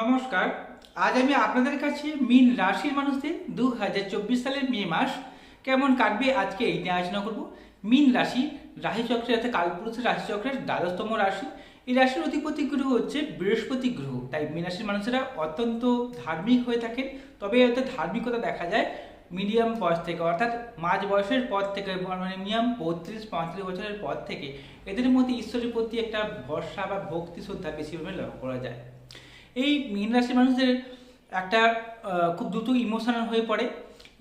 নমস্কার, আজ আমি আপনাদের কাছে মিন রাশির মানুষদের দু হাজার চব্বিশ সালের মে মাস কেমন কাটবে আজকে এই নিয়ে আলোচনা করব। মিন রাশি রাশিচক্রের অর্থাৎ কালপুরুষের রাশিচক্রের দ্বাদশতম রাশি। এই রাশির অধিপতি গ্রহ হচ্ছে বৃহস্পতি গ্রহ। তাই মীন রাশির মানুষেরা অত্যন্ত ধার্মিক হয়ে থাকেন। তবে এতে ধার্মিকতা দেখা যায় মিডিয়াম বয়স থেকে, অর্থাৎ মাঝ বয়সের পর থেকে মানে মিনিমাম বত্রিশ পঁয়ত্রিশ বছরের পর থেকে, এদের মধ্যে ঈশ্বরের প্রতি একটা ভরসা বা ভক্তি শ্রদ্ধা বেশি লক্ষ্য করা যায়। এই মীন রাশির মানুষদের একটা খুব দ্রুত ইমোশনাল হয়ে পড়ে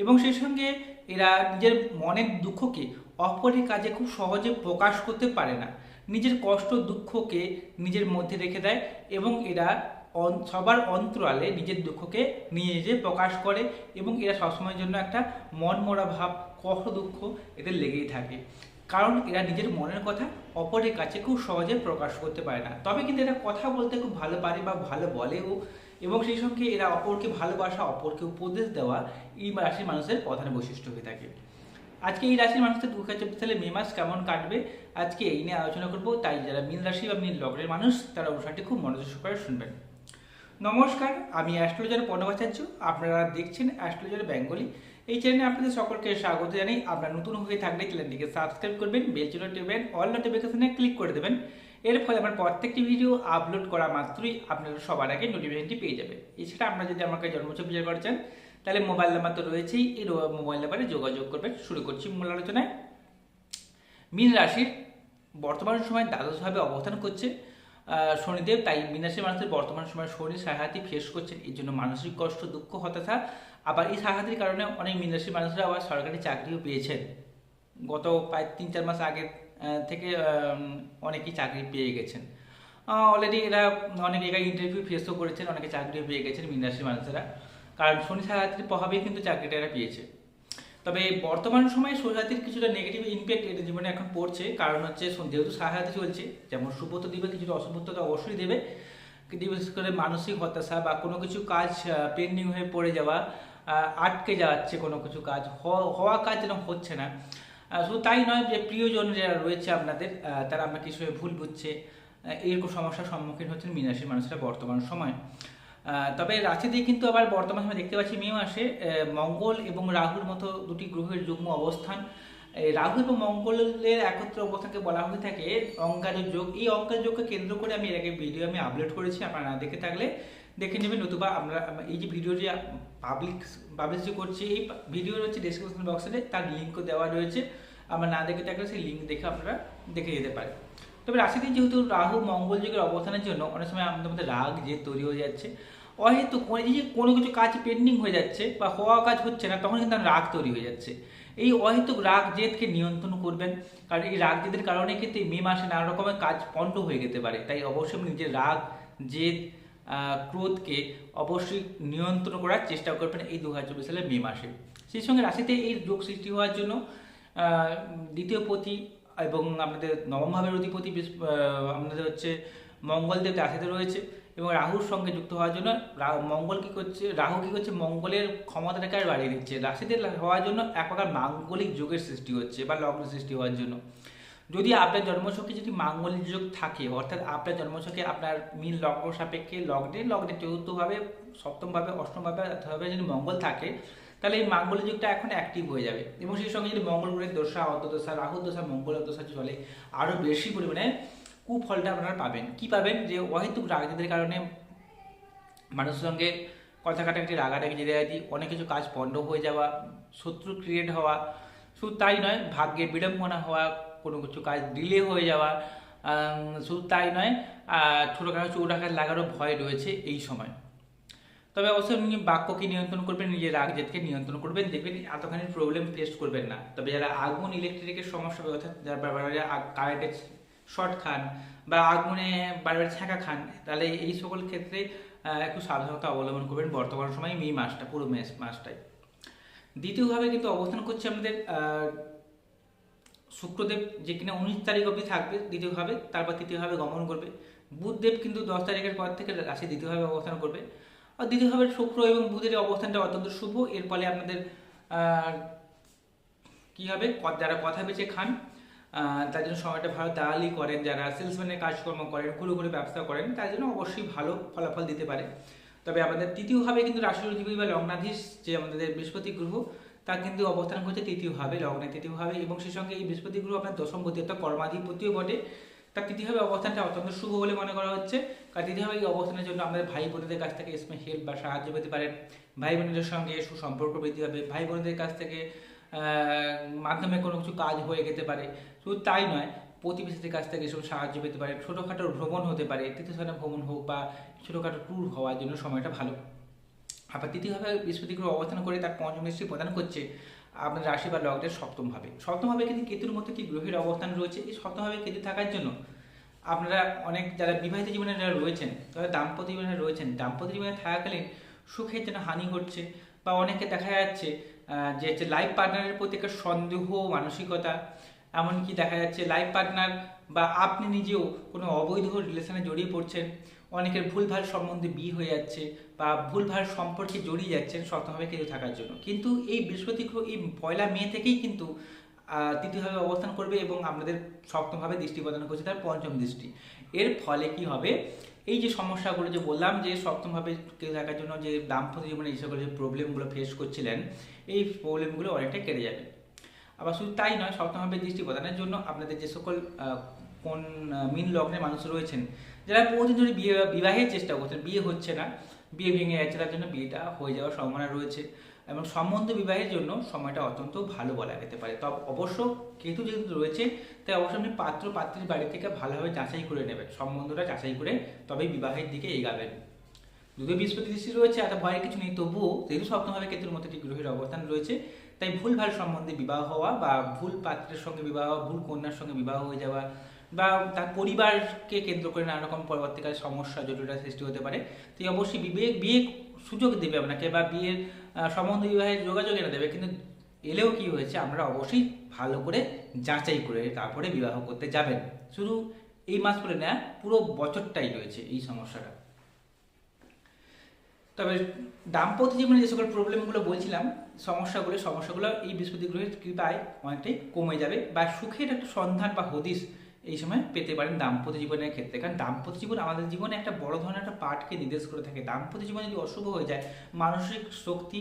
এবং সেই সঙ্গে এরা নিজের মনের দুঃখকে অপরের কাজে খুব সহজে প্রকাশ করতে পারে না। নিজের কষ্ট, দুঃখকে নিজের মধ্যে রেখে দেয় এবং এরা সবার অন্তরালে নিজের দুঃখকে নিয়ে নিজে প্রকাশ করে এবং এরা সবসময়ের জন্য একটা মন মরা ভাব, কষ্ট, দুঃখ এদের লেগেই থাকে। কারণ এরা নিজের মনের কথা অপরের কাছে খুব সহজে প্রকাশ করতে পারে না। তবে কিন্তু এরা কথা বলতে খুব ভালো পারে বা ভালো বলেও এবং সেই সঙ্গে এরা অপরকে ভালোবাসা, অপরকে উপদেশ দেওয়া এই রাশির মানুষের প্রধান বৈশিষ্ট্য হয়ে থাকে। আজকে এই রাশির মানুষদের দু হাজার চব্বিশ সালে মে মাস কেমন কাটবে? আজকে এই নিয়ে আলোচনা করব। তাই যারা মীন রাশি বা মীন লগ্নের মানুষ, তারা অনুষ্ঠানটি খুব মনোযোগ সহকারে শুনবেন। নমস্কার, আমি অ্যাস্ট্রোলজার পর্ণবাচার্য। আপনারা দেখছেন অ্যাস্ট্রোলজার বেঙ্গলি। এই চ্যানেলে আপনাদের সকলকে স্বাগত জানাই। আপনারা নতুন হয়ে থাকলে চ্যানেলটিকে সাবস্ক্রাইব করবেন বেল চিহ্ন টিপবেন অল নোটিফিকেশনে ক্লিক করে দেবেন। এর ফলে আমার প্রত্যেকটি ভিডিও আপলোড করা মাত্রই আপনারা সবার আগে নোটিফিকেশনটি পেয়ে যাবে। এছাড়া আপনারা যদি আমাকে জন্মছক বিচার করছেন তাহলে মোবাইল নাম্বার তো রয়েছেই। এই মোবাইল নাম্বারে যোগাযোগ করবেন। শুরু করছি মূল আলোচনায়। মীন রাশির বর্তমান সময় দ্বাদশভাবে অবস্থান করছে। শনিদেব তাই মীন রাশির মানুষের বর্তমান সময় শনি সাহায্য ফেস করছেন। এর জন্য মানসিক কষ্ট, দুঃখ, হতাশা আবার এই সাহায্যের কারণে অনেক মীন মানুষরা আবার সরকারি চাকরিও পেয়েছেন। গত প্রায় তিন চার মাস আগে থেকে অনেকেই চাকরি পেয়ে গেছেন। অলরেডি এরা অনেক জায়গায় ইন্টারভিউ ফেসও করেছেন, অনেকে চাকরিও পেয়ে গেছেন মীন রাশির মানুষেরা। কারণ শনি সাহায্যের প্রভাবেই কিন্তু চাকরিটা এরা পেয়েছে। তবে বর্তমান সময়ে সৌরাতির কিছুটা নেগেটিভ ইম্প্যাক্ট এদের জীবনে এখন পড়ছে। কারণ হচ্ছে যেহেতু সাহায্য চলছে, যেমন শুভ দিবে কিছুটা অশুভ তো অবশ্যই দেবে। বিশেষ করে মানসিক হতাশা বা কোনো কিছু কাজ পেন্ডিং হয়ে পড়ে যাওয়া আটকে যাচ্ছে কোনো কিছু কাজ, হওয়া কাজ যেন হচ্ছে না। শুধু তাই নয় যে প্রিয়জন যারা রয়েছে আপনাদের তারা আপনাকে কিছু ভুল বুঝছে এরকম সমস্যার সম্মুখীন হচ্ছেন মীনাশির মানুষরা বর্তমান সময়। তবে রাশিতে কিন্তু আবার বর্তমান সময় দেখতে পাচ্ছি মে মাসে মঙ্গল এবং রাহুর মতো দুটি গ্রহের যুগ্ম অবস্থান। রাহু এবং মঙ্গলের একত্র অবস্থানকে বলা হয়ে থাকে অঙ্গার যোগ এই অঙ্গার যোগকে কেন্দ্র করে আমি এর আগে ভিডিও আমি আপলোড করেছি, আপনারা না দেখে থাকলে দেখে নেবেন, নতুবা আমরা, এই যে ভিডিও যে পাবলিক পাবলিশ করছি, এই ভিডিওর হচ্ছে ডিসক্রিপশন বক্সে তার লিঙ্কও দেওয়া রয়েছে। আমরা না দেখে থাকলে সেই লিঙ্ক দেখে আপনারা দেখে যেতে পারেন। তবে রাশিতে যেহেতু রাহু মঙ্গল যুগের অবস্থানের জন্য অনেক সময় আমাদের মধ্যে রাগ যে তৈরি হয়ে যাচ্ছে অহেতু যে কোনো কিছু কাজ পেন্ডিং হয়ে যাচ্ছে বা হওয়া কাজ হচ্ছে না, তখন কিন্তু রাগ তৈরি হয়ে যাচ্ছে। এই অহেতুক রাগ জেদকে নিয়ন্ত্রণ করবেন। কারণ এই রাগ জেদের কারণে কিন্তু মে মাসে নানা রকমের কাজ পণ্ড হয়ে যেতে পারে। তাই অবশ্যই নিজের রাগ, জেদ ক্রোধকে অবশ্যই নিয়ন্ত্রণ করার চেষ্টা করবেন এই দু হাজার চব্বিশ সালের মে মাসে। সেই সঙ্গে রাশিতে এই যোগ সৃষ্টি হওয়ার জন্য দ্বিতীয় পতি এবং আপনাদের নবম ভাবের অধিপতি আপনাদের হচ্ছে মঙ্গলদেব রাশিতে রয়েছে। এবং রাহুর সঙ্গে যুক্ত হওয়ার জন্য মঙ্গল কি করছে, রাহু কি করছে, মঙ্গলের ক্ষমতাটাকে বাড়িয়ে দিচ্ছে। রাশিতে হওয়ার জন্য এক প্রকার মাঙ্গলিক যোগের সৃষ্টি হচ্ছে বা লগ্ন সৃষ্টি হওয়ার জন্য। যদি আপনার জন্মছকে যদি মাঙ্গলিক যোগ থাকে, অর্থাৎ আপনার জন্মছকে আপনার মিল লগ্ন সাপেক্ষে লগ্নে লগ্নে চতুর্থভাবে, সপ্তমভাবে, অষ্টমভাবে অথবা যদি মঙ্গল থাকে, তাহলে এই মাঙ্গলিক যুগটা এখন অ্যাক্টিভ হয়ে যাবে। এবং সেই সঙ্গে যদি মঙ্গল গ্রহের দশা, অর্ধদশা রাহু দশা, মঙ্গলের দশা চলে আরও বেশি পরিমাণে কুফলটা আপনারা পাবেন। কি পাবেন? যে অহেতুক রাজনীতির কারণে মানুষের সঙ্গে কথা কাটাকাটি রাগাটাকি জেদাজাতি অনেক কিছু কাজ পণ্ড হয়ে যাওয়া, শত্রু ক্রিয়েট হওয়া, শুধু তাই নয় ভাগ্যে বিড়ম্বনা হওয়া, কোনো কিছু কাজ ডিলে হয়ে যাওয়া শুধু তাই নয় ছোটোখাটো চৌরাঘাত লাগারও ভয় রয়েছে এই সময়। তবে অবশ্যই আপনি বাক্যকে নিয়ন্ত্রণ করবেন, নিজের রাগ জেদকে নিয়ন্ত্রণ করবেন, দেখবেন এতখানি প্রবলেম ফেস করবেন না। তবে যারা আগুন ইলেকট্রিকের সমস্যা, অর্থাৎ যারা কারেন্টের শর্ট খান বা আগুনে বারবার ছ্যাঁকা খান, তাহলে এই সকল ক্ষেত্রে একটু সাবধানতা অবলম্বন করবেন বর্তমান সময় মে মাসটা, পুরো মে মাসটাই। দ্বিতীয়ভাবে কিন্তু অবস্থান করছে আমাদের শুক্রদেব যে কিনা উনিশ তারিখ অবধি থাকবে দ্বিতীয়ভাবে, তারপর তৃতীয়ভাবে গমন করবে। বুধদেব কিন্তু দশ তারিখের পর থেকে রাশি দ্বিতীয়ভাবে অবস্থান করবে। আর দ্বিতীয়ভাবে শুক্র এবং বুধের অবস্থানটা অত্যন্ত শুভ, এর ফলে আপনাদের কি হবে? যারা কথা বেঁচে খান তার জন্য সময়টা ভালো দালালি করেন, যারা সেলসম্যানের কাজকর্ম করেন ঘুরে ঘুরে ব্যবসা করেন, তার জন্য অবশ্যই ভালো ফলাফল দিতে পারে। তবে আমাদের তৃতীয়ভাবে কিন্তু অধিপতি বা লগ্নাধীশ যে আমাদের বৃহস্পতি গ্রহ তা কিন্তু অবস্থান করছে তৃতীয়ভাবে লগ্নে তৃতীয়ভাবে এবং সেই সঙ্গে এই বৃহস্পতি গ্রহ আপনার দশমপতি অর্থাৎ কর্মাধিপতিও বটে। তার তৃতীয়ভাবে অবস্থানটা অত্যন্ত শুভ বলে মনে করা হচ্ছে। কারণ তৃতীয়ভাবে এই অবস্থানের জন্য আমাদের ভাই বোনদের কাছ থেকে ইসমে হেল্প বা সাহায্য পেতে পারেন। ভাই বোনদের সঙ্গে সুসম্পর্ক বৃদ্ধি হবে ভাই বোনদের কাছ থেকে মাধ্যমে কোনো কিছু কাজ হয়ে যেতে পারে। শুধু তাই নয়, প্রতিবেশীদের কাছ থেকে এসব সাহায্য পেতে পারে। ছোটোখাটো ভ্রমণ হতে পারে, তীর্থস্থানে ভ্রমণ হোক বা ছোটোখাটো ট্যুর হওয়ার জন্য সময়টা ভালো। আবার তৃতীয়ভাবে বৃহস্পতি গ্রহ অবস্থান করে তার পঞ্চম প্রদান করছে আপনার রাশি বা লগ্নের সপ্তম ভাবে সপ্তম ভাবে কিন্তু কেতুর মধ্যে কি গ্রহের অবস্থান রয়েছে। এই সপ্তম ভাবে কেতু থাকার জন্য আপনারা অনেক যারা বিবাহিত জীবনে যারা রয়েছেন, তারা দাম্পত্য জীবনে রয়েছেন, দাম্পত্য জীবনে থাকাকালীন সুখের যেন হানি ঘটছে বা অনেকে দেখা যাচ্ছে যে হচ্ছে লাইফ পার্টনারের প্রতি একটা সন্দেহ মানসিকতা। এমনকি দেখা যাচ্ছে লাইফ পার্টনার বা আপনি নিজেও কোনো অবৈধ রিলেশনে জড়িয়ে পড়ছেন, অনেকের ভুলভাল সম্বন্ধে বিয়ে হয়ে যাচ্ছে বা ভুলভাল সম্পর্কে জড়িয়ে যাচ্ছেন সপ্তমভাবে কেউ থাকার জন্য। কিন্তু এই বৃহস্পতি গ্রহ, এই পয়লা মে থেকেই কিন্তু তৃতীয়ভাবে অবস্থান করবে এবং আপনাদের সপ্তমভাবে দৃষ্টি প্রদান করছে তার পঞ্চম দৃষ্টি। এর ফলে কি হবে? এই যে সমস্যাগুলো যে বললাম যে সপ্তমভাবে থাকার জন্য যে দাম্পত্য জীবনে এই সকল যে প্রবলেমগুলো ফেস করছিলেন, এই প্রবলেমগুলো অনেকটা কেটে যাবে। আবার শুধু তাই নয় সপ্তমভাবে দৃষ্টি প্রদানের জন্য আপনাদের যে সকল কোন মিন লগ্নের মানুষ রয়েছেন, যারা বহুদিন ধরে বিয়ে, বিবাহের চেষ্টা করছেন, বিয়ে হচ্ছে না, বিয়ে ভেঙে যাচ্ছে, তার জন্য বিয়েটা হয়ে যাওয়ার সম্ভাবনা রয়েছে। এবং সম্বন্ধ বিবাহের জন্য সময়টা অত্যন্ত ভালো বলা যেতে পারে। তবে অবশ্য কেতু যেহেতু রয়েছে, তাই অবশ্যই আপনি পাত্র পাত্রীর বাড়ি থেকে ভালোভাবে যাচাই করে নেবেন। সম্বন্ধটা যাচাই করে তবেই বিবাহের দিকে এগাবেন। যদিও বৃহস্পতি দৃষ্টি রয়েছে, এত ভয়ের কিছু নেই। তবুও যেহেতু সপ্তমভাবে কেতুর মতো একটি গ্রহের অবস্থান রয়েছে, তাই ভুল ভালো সম্বন্ধে বিবাহ হওয়া বা ভুল পাত্রের সঙ্গে বিবাহ, ভুল কন্যার সঙ্গে বিবাহ হয়ে যাওয়া বা তার পরিবারকে কেন্দ্র করে নানা রকম পরবর্তীকালে সমস্যা, জটিলতা সৃষ্টি হতে পারে, তাই অবশ্যই বিবেক বিয়ে সুযোগ দেবে আপনাকে বা বিয়ের সম্বন্ধ বিবাহের যোগাযোগ এনে দেবে। কিন্তু এলেও কি হয়েছে, আমরা অবশ্যই ভালো করে যাচাই করে তারপরে বিবাহ করতে যাবেন। শুধু এই মাস বলে না, পুরো বছরটাই রয়েছে এই সমস্যাটা। তবে দাম্পত্য জীবনে যে সকল প্রবলেমগুলো বলছিলাম, সমস্যাগুলো সমস্যাগুলো এই বৃহস্পতি গ্রহের কৃপায় অনেকটাই কমে যাবে বা সুখের একটা সন্ধান বা হদিস এই সময় পেতে পারেন দাম্পত্য জীবনের ক্ষেত্রে। কারণ দাম্পত্য জীবন আমাদের জীবনে একটা বড় ধরনের একটা পার্টকে নির্দেশ করে থাকে। দাম্পত্য জীবন যদি অশুভ হয়ে যায়, মানসিক শক্তি,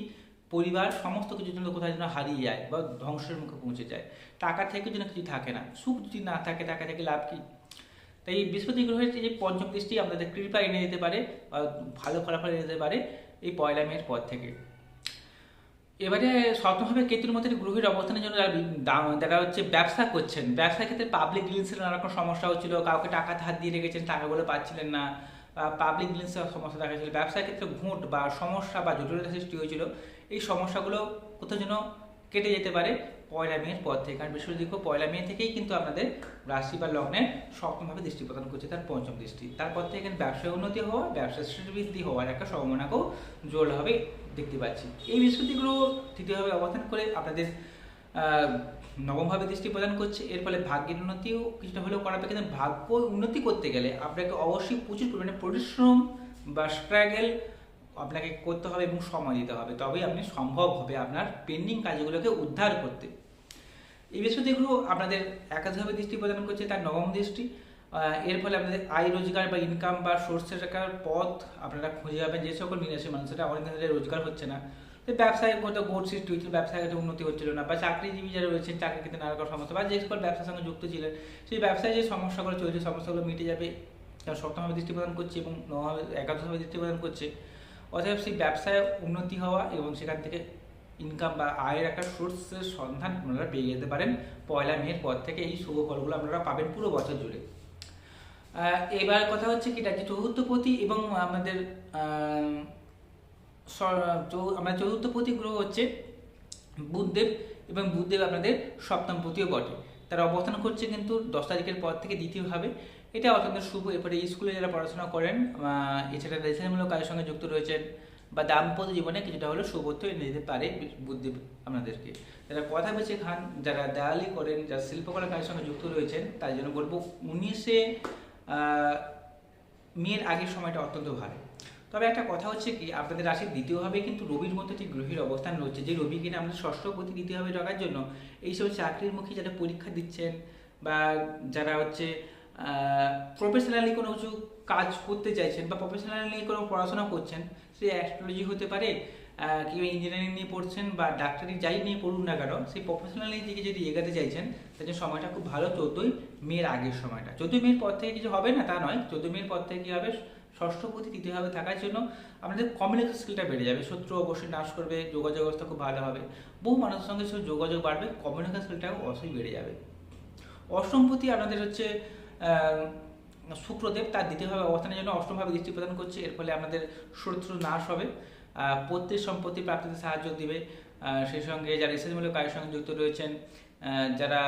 পরিবার, সমস্ত কিছু যেন কোথায় যেন হারিয়ে যায় বা ধ্বংসের মুখে পৌঁছে যায়, টাকা থেকে যেন কিছু থাকে না, সুখ যদি না থাকে, টাকা থেকে লাভ কি? তাই এই বৃহস্পতি গ্রহের যে পঞ্চম দৃষ্টি আপনাদের কৃপা এনে দিতে পারে বা ভালো ফলাফল এনে দিতে পারে এই পয়লা মেয়ের পর থেকে। এবারে সপ্তমভাবে কেতুর মধ্যে গ্রহের অবস্থানের জন্য বি- হচ্ছে ব্যবসা করছেন, ব্যবসার ক্ষেত্রে পাবলিক ডিলিংসের নানা রকম সমস্যা হচ্ছিল, কাউকে টাকা ধার দিয়ে রেখেছেন, টাকাগুলো পাচ্ছিলেন না, বা পাবলিক ডিলিংসের সমস্যা দেখা যাচ্ছিল। ব্যবসার ক্ষেত্রে ঘুঁট বা সমস্যা বা জটিলতা সৃষ্টি হয়েছিল। এই সমস্যাগুলো কোথাও যেন কেটে যেতে পারে। পয়লা মেয়ের পর থেকে, কারণ বৃহস্পতি গ্রহ পয়লা মে থেকেই কিন্তু আপনাদের রাশি বা লগ্নে সপ্তমভাবে দৃষ্টি প্রদান করছে, তার পঞ্চম দৃষ্টি। তারপর থেকে এখানে ব্যবসায় উন্নতি হওয়া, ব্যবসা বৃদ্ধি হওয়ার একটা সম্ভাবনাকেও জোরভাবে দেখতে পাচ্ছি। এই বৃহস্পতি গ্রহ তৃতীয়ভাবে অবস্থান করে আপনাদের নবমভাবে দৃষ্টি প্রদান করছে, এর ফলে ভাগ্যের উন্নতিও কিছুটা হলেও করাবে কিন্তু ভাগ্য উন্নতি করতে গেলে আপনাকে অবশ্যই প্রচুর পরিমাণে পরিশ্রম বা স্ট্রাগল আপনাকে করতে হবে এবং সময় দিতে হবে। তবেই আপনি সম্ভব হবে আপনার পেন্ডিং কাজগুলোকে উদ্ধার করতে। এই বৃহস্পতি গ্রহ আপনাদের একাধিকভাবে দৃষ্টি প্রদান করছে তার নবম দৃষ্টি। এর ফলে আপনাদের আয়, রোজগার বা ইনকাম বা সোর্সের একটা পথ আপনারা খুঁজে পাবেন যে সকল নিরাশী মানুষেরা অনেক ধরে রোজগার হচ্ছে না। ব্যবসায় কোথাও গোট সৃষ্টি হচ্ছিল ব্যবসায় একটা উন্নতি হচ্ছিল না বা চাকরিজীবী যারা রয়েছেন চাকরি ক্ষেত্রে নানা রকম সমস্যা বা যে সকল ব্যবসার সঙ্গে যুক্ত ছিলেন, সেই ব্যবসায় যে সমস্যাগুলো চলছে, সমস্যাগুলো মিটে যাবে সপ্তমভাবে দৃষ্টি প্রদান করছে এবং নবভাবে একাদশভাবে দৃষ্টি প্রদান করছে। অতএব সেই ব্যবসায় উন্নতি হওয়া এবং সেখান থেকে ইনকাম বা আয়ের একটা সোর্সের সন্ধান আপনারা পেয়ে যেতে পারেন। পয়লা মেয়ের পর থেকে এই শুভ ফলগুলো আপনারা পাবেন পুরো বছর জুড়ে। এবার কথা হচ্ছে কি, এটা যে চতুর্থপতি এবং আমাদের আমাদের চতুর্থপতি গ্রহ হচ্ছে বুধদেব এবং বুধদেব আপনাদের সপ্তম পতিও বটে। তারা অবস্থান করছে কিন্তু দশ তারিখের পর থেকে দ্বিতীয়ভাবে এটা অত্যন্ত শুভ। এরপরে স্কুলে যারা পড়াশোনা করেন এছাড়া রেশনমূলক কাজের সঙ্গে যুক্ত রয়েছেন বা দাম্পত্য জীবনে কিছুটা হলেও শুভত্ব এনে দিতে পারে বুদ্ধি আপনাদেরকে। যারা কথা বেছে খান, যারা দেয়ালি করেন, যারা শিল্পকলা কাজের সঙ্গে যুক্ত রয়েছেন তাই জন্য বলব উনিশে মেয়ের আগের সময়টা অত্যন্ত ভালো। তবে একটা কথা হচ্ছে কি, আপনাদের রাশির দ্বিতীয়ভাবে কিন্তু রবির মতো যে গ্রহের অবস্থান রয়েছে, যে রবি কিনা আমাদের ষষ্ঠ গতি দ্বিতীয়ভাবে রাখার জন্য, এইসব চাকরির মুখে যারা পরীক্ষা দিচ্ছেন বা যারা হচ্ছে প্রফেশনালি কোনো কিছু কাজ করতে চাইছেন বা প্রফেশনালি কোনো পড়াশোনা করছেন, সে অ্যাস্ট্রোলজি হতে পারে কিংবা ইঞ্জিনিয়ারিং নিয়ে পড়ছেন বা ডাক্তারি যাই নিয়ে পড়ুন না কেন, সেই প্রফেশনাল দিকে যদি এগাতে চাইছেন, তাহলে সময়টা খুব ভালো, চোদ্দোই মেয়ের আগের সময়টা। চোদ্দোই মেয়ের পর থেকে কিছু হবে না তা নয়, চোদ্দোই মেয়ের পর থেকে কী হবে? ষষ্ঠপতি তৃতীয়ভাবে থাকার জন্য আপনাদের কমিউনিকেশন স্কিলটা বেড়ে যাবে। শত্রু অবশ্যই নাশ করবে যোগাযোগ ব্যবস্থা খুব ভালো হবে। বহু মানুষের সঙ্গে সে যোগাযোগ বাড়বে কমিউনিকেশন স্কিলটাও অবশ্যই বেড়ে যাবে। অষ্টমপতি আপনাদের হচ্ছে শুক্রদেব তার দ্বিতীয়ভাবে অবস্থানের জন্য অষ্টমভাবে দৃষ্টি প্রদান করছে। এর ফলে আপনাদের শত্রু নাশ হবে আহ, সম্পত্তি প্রাপ্তিতে সাহায্য দিবে। সেই সঙ্গে যারা রিসার্চমূলক কাজের সঙ্গে যুক্ত রয়েছেন যারা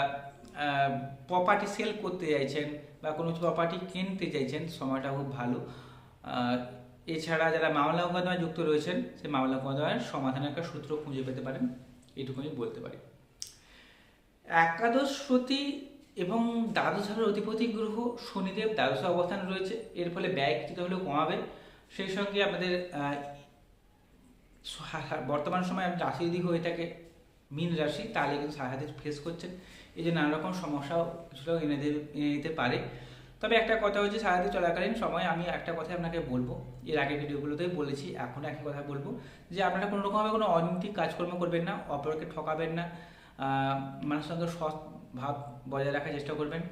প্রপার্টি সেল করতে চাইছেন বা কোনো প্রপার্টি কিনতে চাইছেন সময়টা খুব ভালো। এছাড়া যারা মামলা মোকদ্দমায় যুক্ত রয়েছেন, সেই মামলা মোকদ্দমার সমাধানের একটা সূত্র খুঁজে পেতে পারেন। এটুকুনি বলতে পারি। একাদশপতি এবং দ্বাদশের অধিপতি গ্রহ শনিদেব দ্বাদশ অবস্থান রয়েছে। এর ফলে ব্যয় কিছুটা হলেও কমাবে। সেই সঙ্গে আমাদের বর্তমান সময়ে রাশি যদি হয়ে থাকে মীন রাশি, তাহলে কিন্তু সাহায্য ফেস করছেন। এই যে নানা রকম সমস্যাও কিছুটা এনে এনে দিতে পারে। তবে একটা কথা হচ্ছে, সারাদিন চলাকালীন সময় আমি একটা কথা আপনাকে বলব। এর আগে ভিডিওগুলোতেই বলেছি, এখন একই কথা বলব, যে আপনারা কোনো রকমভাবে কোনো অনৈতিক কাজকর্ম করবেন না, অপরকে ঠকাবেন না মানুষের সঙ্গে সৎ ভাব বজায় রাখার চেষ্টা করবেন,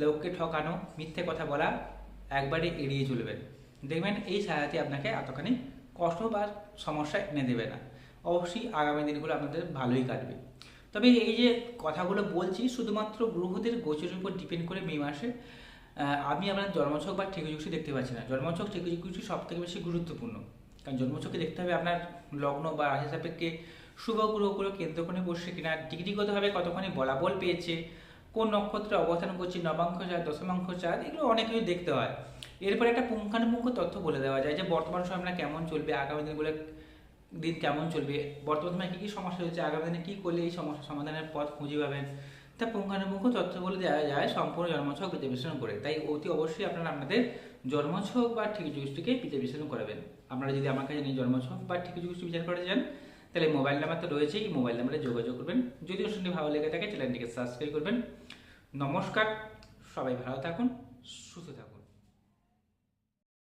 লোককে ঠকানো, মিথ্যে কথা বলা, একবারে এড়িয়ে চলবেন। দেখবেন এই সাহায্যে আপনাকে এতখানি কষ্ট বা সমস্যা এনে দেবে না। অবশ্যই আগামী দিনগুলো আপনাদের ভালোই কাটবে। তবে এই যে কথাগুলো বলছি, শুধুমাত্র গ্রহদের গোচরের উপর ডিপেন্ড করে মে মাসে আমি আপনার জন্মছক বা ঠিকুযুক্তি দেখতে পাচ্ছি না। জন্মছক ঠিকুযুক্তি সব থেকে বেশি গুরুত্বপূর্ণ। কারণ জন্মছকে দেখতে হবে আপনার লগ্ন বা রাশি সাপেক্ষে শুভ গ্রহগুলো কেন্দ্র করে বসছে কিনা, ডিগ্রিগতভাবে কতখানি বলাবল পেয়েছে, কোন নক্ষত্রে অবস্থান করছে নবাংশ চাঁদ দশমাংশ চাঁদ, এগুলো অনেক কিছু দেখতে হয়। এরপরে একটা পুঙ্খানুপুঙ্খ তথ্য বলে দেওয়া যায় যে বর্তমান সময় আপনার কেমন চলবে, আগামী দিনগুলো দিন কেমন চলবে, বর্তমান সময়ে কী কী সমস্যা হচ্ছে, আগামী দিনে কী করলে এই সমস্যা সমাধানের পথ খুঁজে পাবেন তা পুঙ্খানুপুঙ্খ বলে দেওয়া যায়, সম্পূর্ণ জন্মছক বিশ্লেষণ করে। তাই অতি অবশ্যই আপনারা আপনাদের জন্মছক বা ঠিক যুষ্টিকে বিশ্লেষণ করাবেন। আপনারা যদি আমার কাছে নিয়ে জন্মছক বা ঠিক যুগটি বিচার করে যান তাহলে মোবাইল নাম্বার তো রয়েছেই, মোবাইল নাম্বারে যোগাযোগ করবেন। যদি অনুষ্ঠানটি ভালো লেগে থাকে, চ্যানেলটিকে সাবস্ক্রাইব করবেন। নমস্কার, সবাই ভালো থাকুন, সুস্থ থাকুন।